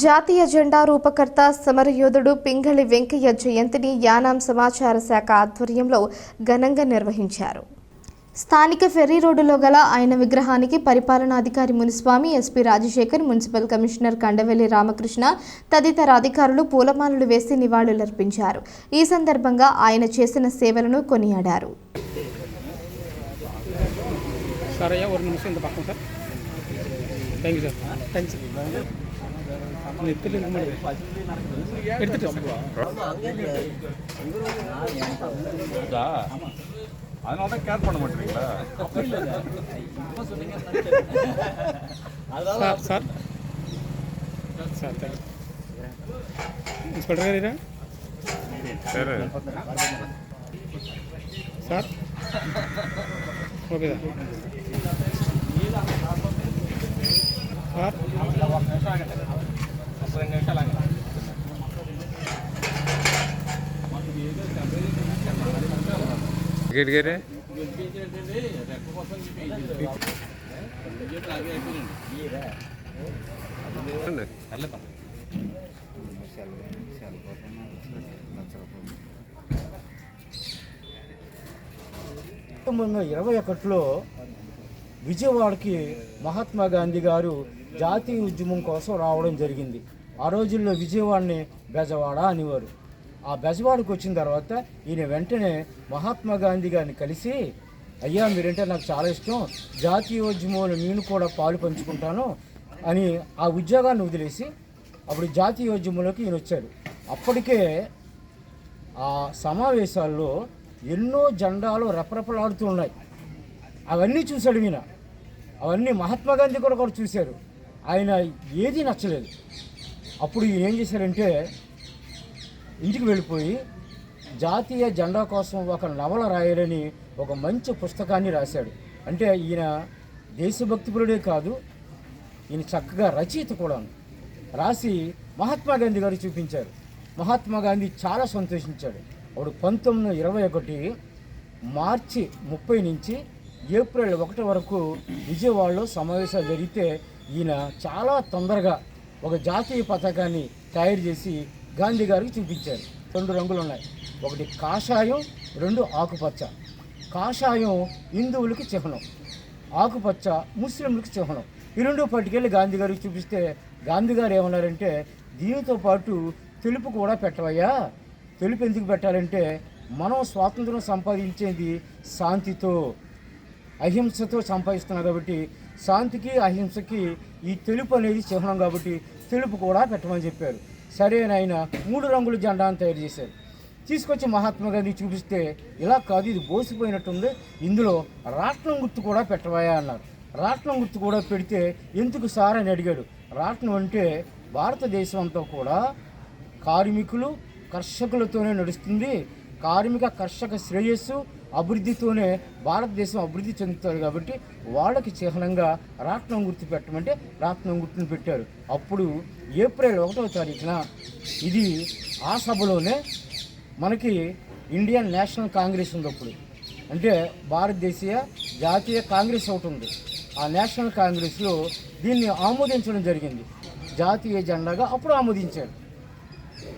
జాతీయ జెండా రూపకర్త సమరయోధుడు పింగళి వెంకయ్య జయంతిని యానాం సమాచార శాఖ ఆధ్వర్యంలో ఘనంగా నిర్వహించారు. స్థానిక ఫెర్రీ రోడ్డులో గల ఆయన విగ్రహానికి పరిపాలనాధికారి Muniswamy SP Rajasekhar municipal commissioner Kandavelli Ramakrishna తదితర అధికారులు పూలమాలలు వేసి నివాళులర్పించారు. ఈ సందర్భంగా ఆయన చేసిన సేవలను కొనియాడారు. సార్ அதனால தான் கேர் பண்ண மாட்டீங்களா sir sir inspector sir sir okay sir sir. Ticket గారే? వందల ఇరవై ఒకటిలో విజయవాడకి మహాత్మా గాంధీ గారు జాతీయ ఉద్యమం కోసం రావడం జరిగింది. ఆ రోజుల్లో విజయవాడని బెజవాడ అనేవారు. ఆ బెజవాడకు వచ్చిన తర్వాత ఈయన వెంటనే మహాత్మా గాంధీ గారిని కలిసి అయ్యా మీరంటే నాకు చాలా ఇష్టం. జాతీయ ఉద్యమంలో నేను కూడా పాలు పంచుకుంటాను అని ఆ ఉద్యోగాన్ని వదిలేసి అప్పుడు జాతీయ ఉద్యమంలోకి ఈయన వచ్చారు అప్పటికే ఆ సమావేశాల్లో ఎన్నో జెండాలు రెపరెపలాడుతూ ఉన్నాయి. అవన్నీ చూశాడు ఈయన. అవన్నీ మహాత్మా గాంధీ కూడా కూడా చూశారు. ఆయన ఏది నచ్చలేదు. అప్పుడు ఏం చేశారంటే ఇంటికి వెళ్ళిపోయి జాతీయ జెండా కోసం ఒక నవల రాయాలని ఒక మంచి పుస్తకాన్ని రాశాడు. అంటే ఈయన దేశభక్తిపరుడే కాదు ఈయన చక్కగా రచయిత కూడా రాసి మహాత్మా గాంధీ గారు చూపించారు. మహాత్మా గాంధీ చాలా సంతోషించాడు. అప్పుడు పంతొమ్మిది వందల ఇరవై ఒకటి మార్చి ముప్పై నుంచి ఏప్రిల్ ఒకటి వరకు విజయవాడలో సమావేశాలు జరిగితే ఈయన చాలా తొందరగా ఒక జాతీయ పతాకాన్ని తయారు చేసి గాంధీ గారికి చూపించారు. రెండు రంగులు ఉన్నాయి. ఒకటి కాషాయం రెండు ఆకుపచ్చ. కాషాయం హిందువులకి చిహ్నం ఆకుపచ్చ ముస్లింలకు చిహ్నం. ఈ రెండు పట్టుకెళ్ళి గాంధీ గారికి చూపిస్తే గాంధీ గారు ఏమన్నారంటే దీనితో పాటు తెలుపు కూడా పెట్టవయ్యా. తెలుపు ఎందుకు పెట్టాలంటే మనం స్వాతంత్రం సంపాదించేది శాంతితో అహింసతో సంపాదిస్తున్నాం కాబట్టి శాంతికి అహింసకి ఈ తెలుపు అనేది చిహ్నం కాబట్టి తెలుపు కూడా పెట్టమని చెప్పారు. సరే ఆయన మూడు రంగుల జెండాను తయారు చేశారు. తీసుకొచ్చి మహాత్మా గాంధీ చూపిస్తే ఇలా కాదు ఇది బోసిపోయినట్టుంది ఇందులో రాట్నం గుర్తు కూడా పెట్టవాయా అన్నారు. రాట్నం గుర్తు కూడా పెడితే ఎందుకు సార్ అని అడిగాడు. రాట్నం అంటే భారతదేశం అంతా కూడా కార్మికులు కర్షకులతోనే నడుస్తుంది. కార్మిక కర్షక శ్రేయస్సు అభివృద్ధితోనే భారతదేశం అభివృద్ధి చెందుతారు కాబట్టి వాళ్ళకి చిహ్నంగా రాట్నం గుర్తు పెట్టమంటే రాట్నం గుర్తును పెట్టారు. అప్పుడు ఏప్రిల్ ఒకటవ తారీఖున ఇది ఆ సభలోనే మనకి ఇండియన్ నేషనల్ కాంగ్రెస్ ఉంది అప్పుడు. అంటే భారతదేశీయ జాతీయ కాంగ్రెస్ ఒకటి ఉంది. ఆ నేషనల్ కాంగ్రెస్లో దీన్ని ఆమోదించడం జరిగింది. జాతీయ జెండాగా అప్పుడు ఆమోదించారు.